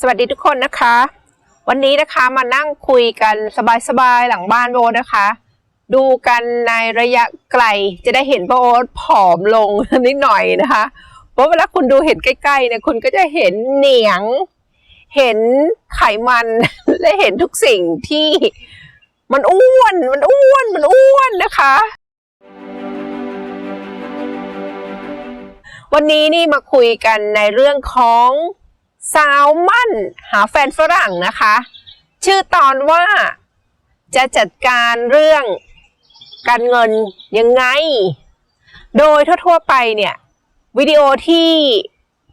สวัสดีทุกคนนะคะ วันนี้นะคะมานั่งคุยกันสบายๆหลังบ้านโบนะคะ ดูกันในระยะไกลจะได้เห็นโบผอมลงนิดหน่อยนะคะเพราะเวลาคุณดูเห็นใกล้ๆเนี่ยคุณก็จะเห็นเหนียง เห็นไขมันและเห็นทุกสิ่งที่มันอ้วน มันอ้วน มันอ้วนนะคะ วันนี้นี่มาคุยกันในเรื่องของ สาวมั่นหาแฟนฝรั่งนะคะ ชื่อตอนว่าจะจัดการเรื่องการเงินยังไง โดยทั่วๆไปเนี่ย วิดีโอที่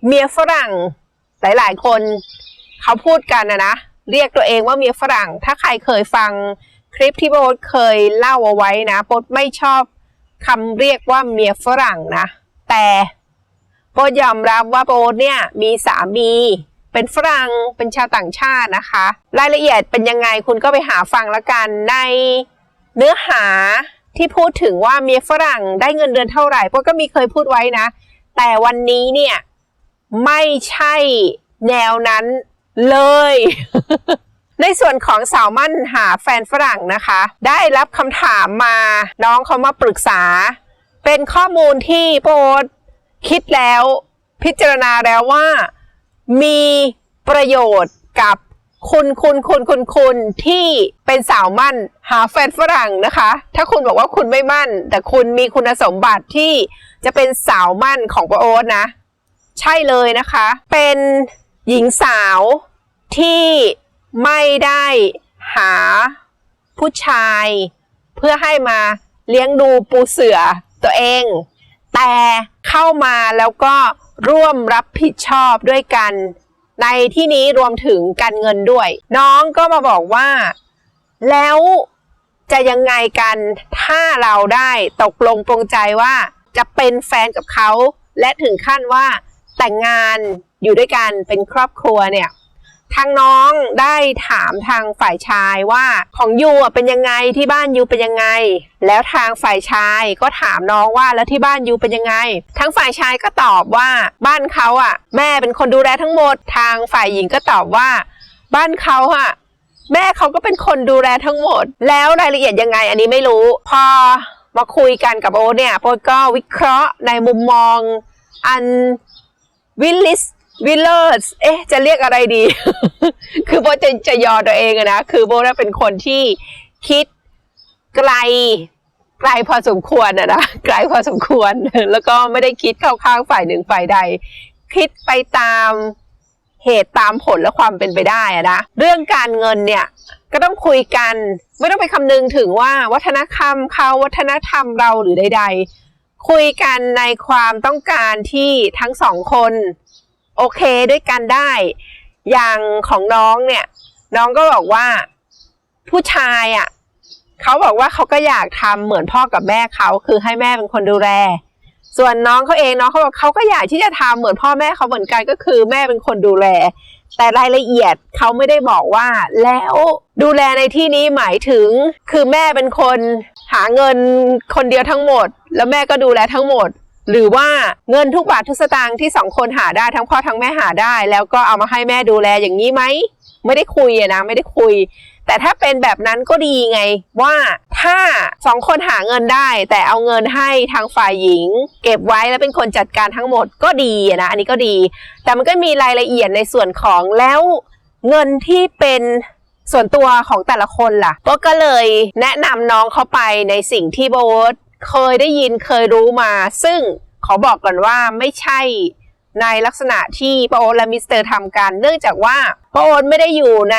เมียฝรั่งหลายๆ คนเขาพูดกันนะนะ เรียกตัวเองว่าเมียฝรั่ง ถ้าใครเคยฟังคลิปที่โบทเคยเล่าเอาไว้นะโบทไม่ชอบคำเรียกว่าเมียฝรั่งนะ แต่ โบทยอมรับว่าโบทเนี่ยมีสามีเป็นฝรั่งเป็นชาวต่างชาตินะคะ รายละเอียดเป็นยังไงคุณก็ไปหาฟังล้วกันในเนื้อหาที่พูดถึงว่าเมียฝรั่งได้เงินเดือนเท่าไหร่โบทก็มีเคยพูดไว้นะ แต่วันนี้เนี่ยไม่ใช่แนวนั้นเลย ในส่วนของสาวมั่นหาแฟนฝรั่งนะคะ ได้รับคำถามมาน้องเขามาปรึกษา เป็นข้อมูลที่โปรด คิดแล้วพิจารณาแล้วว่า มีประโยชน์กับคุณคุณคุณคุณคุณที่เป็นสาวมั่นหาแฟนฝรั่งนะคะ ถ้าคุณบอกว่าคุณไม่มั่น แต่คุณมีคุณสมบัติที่จะเป็นสาวมั่นของปรโอ๊ตนะ ใช่เลยนะคะ เป็นหญิงสาวที่ไม่ได้หาผู้ชาย เพื่อให้มาเลี้ยงดูปูเสือตัวเอง แต่ เข้ามาแล้วก็ร่วมรับผิดชอบด้วยกัน ในที่นี้รวมถึงการเงินด้วย น้องก็มาบอกว่า แล้วจะยังไงกันถ้าเราได้ตกลงปรงใจว่าจะเป็นแฟนกับเขา และถึงขั้นว่าแต่งงานอยู่ด้วยกันเป็นครอบครัวเนี่ย ทางน้องได้ถามทางฝ่ายชายว่าของยูเป็นยังไงที่บ้านยูเป็นยังไง แล้วทางฝ่ายชายก็ถามน้องว่าแล้วที่บ้านยูเป็นยังไง ทั้งฝ่ายชายก็ตอบว่าบ้านเขาอะแม่เป็นคนดูแลทั้งหมด ทางฝ่ายหญิงก็ตอบว่า บ้านเขาอะแม่เขาก็เป็นคนดูแลทั้งหมด แล้วรายละเอียดยังไง อันนี้ไม่รู้ พอมาคุยกันกับโอ๊ตเนี่ยโอ๊ตก็วิเคราะห์ในมุมมองอันวิลลิส วิลเลอร์สเอ๊ะ จะเรียกอะไรดี คือโบจะจะยอตัวเองอะนะ คือโบน่ะเป็นคนที่คิดไกลไกลพอสมควรอะนะไกลพอสมควร แล้วก็ไม่ได้คิดเข้าข้างฝ่ายหนึ่งฝ่ายใด คิดไปตามเหตุตามผลและความเป็นไปได้อะนะเรื่องการเงินเนี่ยก็ต้องคุยกัน ไม่ต้องไปคำนึงถึงว่าวัฒนธรรมเขาวัฒนธรรมเราหรือใด ๆ คุยกันในความต้องการที่ทั้งสองคน โอเคด้วยกันได้ อย่างของน้องเนี่ย น้องก็บอกว่าผู้ชายอะ่ะเขาบอกว่าเขาก็อยากทำเหมือนพ่อกับแม่เขาคือให้แม่เป็นคนดูแล ส่วนน้องเขาเองน้องเขาบอกเขาก็อยากที่จะทำเหมือนพ่อแม่เขาเหมือนกันก็คือแม่เป็นคนดูแล แต่รายละเอียดเขาไม่ได้บอกว่า แล้วดูแลในที่นี้หมายถึง คือแม่เป็นคนหาเงินคนเดียวทั้งหมด แล้วแม่ก็ดูแลทั้งหมด หรือว่าเงินทุกบาททุกสตางค์ที่สองคนหาได้ทั้งพ่อทั้งแม่หาได้ แล้วก็เอามาให้แม่ดูแลอย่างนี้ไหมไม่ได้คุยอะนะไม่ได้คุย แต่ถ้าเป็นแบบนั้นก็ดีไง ว่าถ้าสองคนหาเงินได้ แต่เอาเงินให้ทางฝ่ายหญิง เก็บไว้แล้วเป็นคนจัดการทั้งหมดก็ดีอะนะอันนี้ก็ดี แต่มันก็มีรายละเอียดในส่วนของแล้วเงินที่เป็นส่วนตัวของแต่ละคนล่ะโบก็เลยแนะนำน้องเขาไปในสิ่งที่โบ๊ท เคยได้ยินเคยรู้มา ซึ่งขอบอกก่อนว่าไม่ใช่ในลักษณะที่ปโอ๊ตและมิสเตอร์ทำกัน เนื่องจากว่าปโอ๊ตไม่ได้อยู่ใน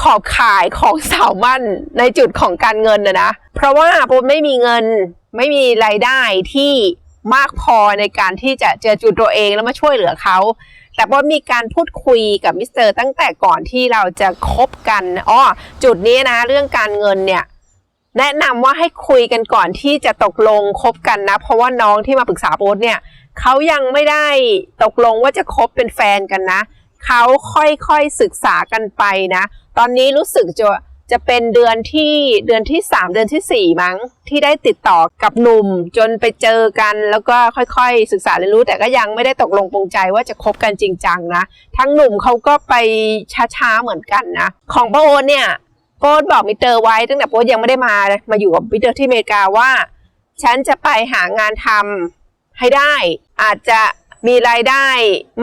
ขอบข่ายของสาวมั่นในจุดของการเงินนะนะ เพราะว่าโอ๊ตไม่มีเงินไม่มีรายได้ที่มากพอในการที่จะเจอจุดตัวเองแล้วมาช่วยเหลือเขาแต่ว่ามีการพูดคุยกับมิสเตอร์ตั้งแต่ก่อนที่เราจะคบกันอ๋อจุดนี้นะ เรื่องการเงินเนี่ย แนะนำว่าให้คุยกันก่อนที่จะตกลงคบกันนะ เพราะว่าน้องที่มาปรึกษาโบ๊ทเนี่ยเขายังไม่ได้ตกลงว่าจะคบเป็นแฟนกันนะเขาค่อยๆศึกษากันไปนะ ตอนนี้รู้สึกจะจะเป็นเดือนที่เดือนที่สามเดือนที่สี่มั้ง ที่ได้ติดต่อกับหนุ่ม จนไปเจอกันแล้วก็ค่อยๆ ศึกษาเรียนรู้แต่ก็ยังไม่ได้ตกลงปรงใจว่าจะคบกันจริงจังนะ ทั้งหนุ่มเขาก็ไปช้าๆเหมือนกันนะ ของโอ๊ตเนี่ย โอ๊ตบอกมิเตอร์ไว้ตั้งแต่โอ๊ตยังไม่ได้มา มาอยู่กับมิเตอร์ที่อเมริกาว่า ฉันจะไปหางานทำให้ได้ อาจจะมีรายได้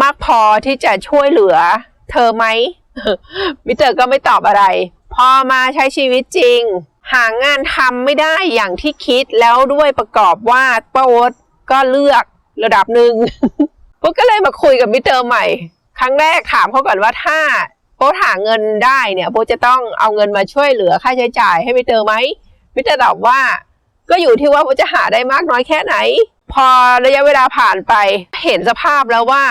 มากพอที่จะช่วยเหลือ เธอไหมมิเตอร์ก็ไม่ตอบอะไร พอมาใช้ชีวิตจริง หางานทำไม่ได้อย่างที่คิดแล้วด้วยประกอบว่าโอ๊ตก็เลือกระดับหนึ่งปุ๊กก็เลยมาคุยกับมิเตอร์ใหม่ ครั้งแรกถามเขาก่อนว่าถ้า ป๊หาเงินได้เนี่ยโป๊จะต้องเอาเงินมาช่วยเหลือค่าใช้จ่ายให้มิเตอร์ไหมมิเตอร์ตอบว่า ก็อยู่ที่ว่าโป๊จะหาได้มากน้อยแค่ไหน พอระยะเวลาผ่านไปเห็นสภาพแล้วว่า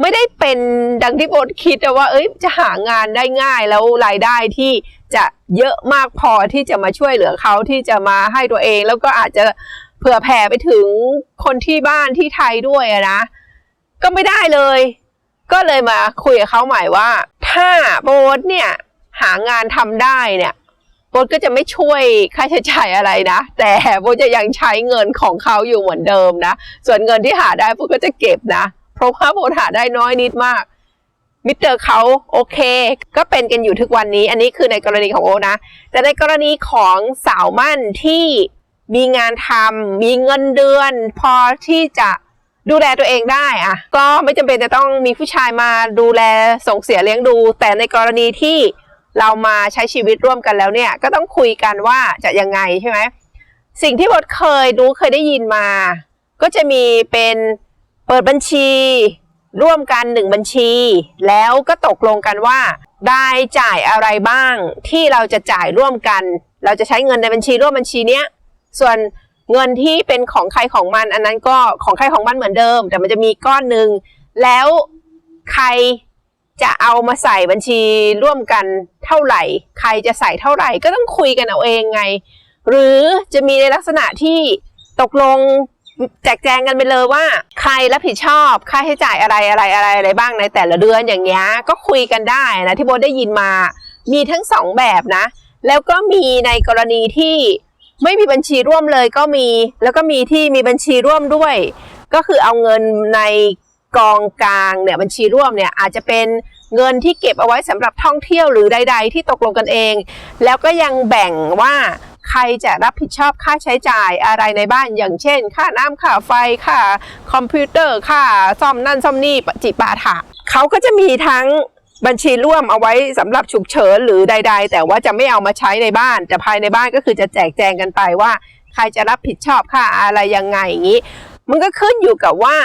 ไม่ได้เป็นดังที่โบคิดอะว่า เอ้ยจะหางานได้ง่ายแล้วรายได้ที่จะเยอะมากพอที่จะมาช่วยเหลือเขาที่จะมาให้ตัวเอง แล้วก็อาจจะเผื่อแผ่ไปถึงคนที่บ้านที่ไทยด้วยนะก็ไม่ได้เลย ก็เลยมาคุยกับเขาใหม่ว่า ถ้าโบทเนี่ยหางานทำได้เนี่ยโบทก็จะไม่ช่วยค่าใช้จ่ายอะไรนะ แต่โบทจะยังใช้เงินของเขาอยู่เหมือนเดิมนะ ส่วนเงินที่หาได้โบทก็จะเก็บนะ เพราะว่าโบทหาได้น้อยนิดมากมิสเตอร์เขาโอเค ก็เป็นกันอยู่ทุกวันนี้ อันนี้คือในกรณีของโอนะ แต่ในกรณีของสาวมั่นที่มีงานทำมีเงินเดือน พอที่จะ ดูแลตัวเองได้อะก็ไม่จำเป็นจะต้องมีผู้ชายมาดูแลส่งเสียเลี้ยงดู แต่ในกรณีที่เรามาใช้ชีวิตร่วมกันแล้วเนี่ย ก็ต้องคุยกันว่าจะยังไงใช่ไหมสิ่งที่บดเคยรู้เคยได้ยินมา ก็จะมีเป็นเปิดบัญชี ร่วมกันหนึ่งบัญชี แล้วก็ตกลงกันว่า ได้จ่ายอะไรบ้างที่เราจะจ่ายร่วมกัน เราจะใช้เงินในบัญชีร่วมบัญชีเนี้ยส่วน เงินที่เป็นของใครของมัน อันนั้นก็ของใครของมันเหมือนเดิม แต่มันจะมีก้อนหนึ่งแล้วใครจะเอามาใส่บัญชีร่วมกันเท่าไหร่ ใครจะใส่เท่าไหร่ก็ต้องคุยกันเอาเองไง หรือจะมีในลักษณะที่ตกลงแจกแจงกันไปเลยว่า ใครรับผิดชอบค่าใช้จ่ายอะไรอะไรอะไรอะไรบ้างในแต่ละเดือนอย่างเงี้ยก็คุยกันได้นะที่โบได้ยินมา มีทั้งสองแบบนะ แล้วก็มีในกรณีที่ ไม่มีบัญชีร่วมเลยก็มี แล้วก็มีที่มีบัญชีร่วมด้วย ก็คือเอาเงินในกองกลางเนี่ยบัญชีร่วมเนี่ยอาจจะเป็นเงินที่เก็บเอาไว้สำหรับท่องเที่ยวหรือใด ๆ ที่ตกลงกันเอง แล้วก็ยังแบ่งว่าใครจะรับผิดชอบค่าใช้จ่ายอะไรในบ้านอย่างเช่น ค่าน้ำค่าไฟค่าคอมพิวเตอร์ค่าซ่อมนั่นซ่อมนี่จิปาถะเขาก็จะมีทั้ง บัญชีร่วมเอาไว้สำหรับฉุกเฉินหรือใด ๆ แต่ว่าจะไม่เอามาใช้ในบ้าน แต่ภายในบ้านก็คือจะแจกแจงกันไปว่า ใครจะรับผิดชอบค่าอะไรยังไงอย่างนี้ มันก็ขึ้นอยู่กับว่า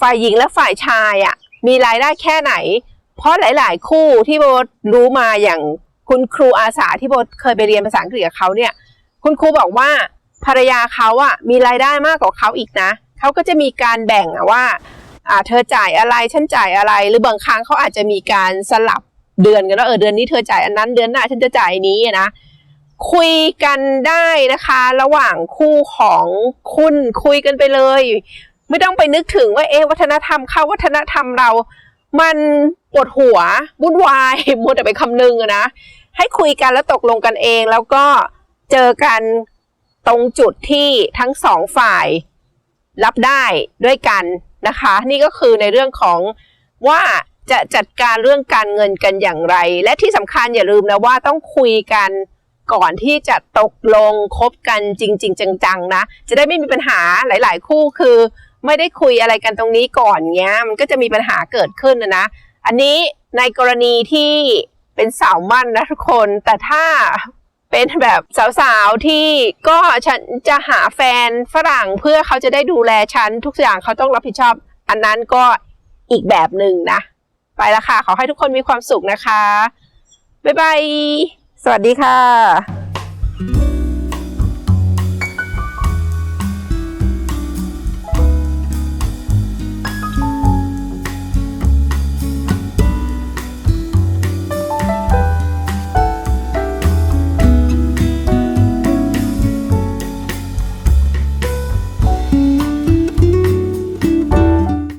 ฝ่ายหญิงและฝ่ายชายอะมีรายได้แค่ไหน เพราะหลาย ๆ คู่ที่โบทรู้มาอย่างคุณครูอาสาที่โบเคยไปเรียนภาษาอังกฤษกับเขาเนี่ย คุณครูบอกว่าภรรยาเขาอะมีรายได้มากกว่าเขาอีกนะเขาก็จะมีการแบ่งอะว่า เธอจ่ายอะไรฉันจ่ายอะไร หรือบางครั้งเขาอาจจะมีการสลับเดือนกันว่าเออเดือนนี้เธอจ่ายอันนั้นเดือนหน้าฉันจะจ่ายนี้นะคุยกันได้นะคะ ระหว่างคู่ของคุณคุยกันไปเลย ไม่ต้องไปนึกถึงว่าเอวัฒนธรรมเขาวัฒนธรรมเรา มันปวดหัววุ่นวายมัวแต่ไปคำนึงนะให้คุยกันแล้วตกลงกันเองแล้วก็เจอกันตรงจุดที่ทั้งสองฝ่าย รับได้ด้วยกัน นะคะ นี่ก็คือในเรื่องของว่าจะจัดการเรื่องการเงินกันอย่างไร และที่สำคัญอย่าลืมนะว่าต้องคุยกันก่อนที่จะตกลงคบกันจริง ๆ จังๆนะ จะได้ไม่มีปัญหาหลาย ๆ คู่คือ ไม่ได้คุยอะไรกันตรงนี้ก่อนเงี้ย มันก็จะมีปัญหาเกิดขึ้นนะนะอันนี้ในกรณีที่เป็นสาวมั่นนะทุกคนแต่ถ้า เป็นแบบสาวๆที่ก็ฉันจะหาแฟนฝรั่งเพื่อเขาจะได้ดูแลฉันทุกอย่างเขาต้องรับผิดชอบ อันนั้นก็อีกแบบหนึ่งนะ ไปละค่ะ ขอให้ทุกคนมีความสุขนะคะ บ๊ายบาย สวัสดีค่ะ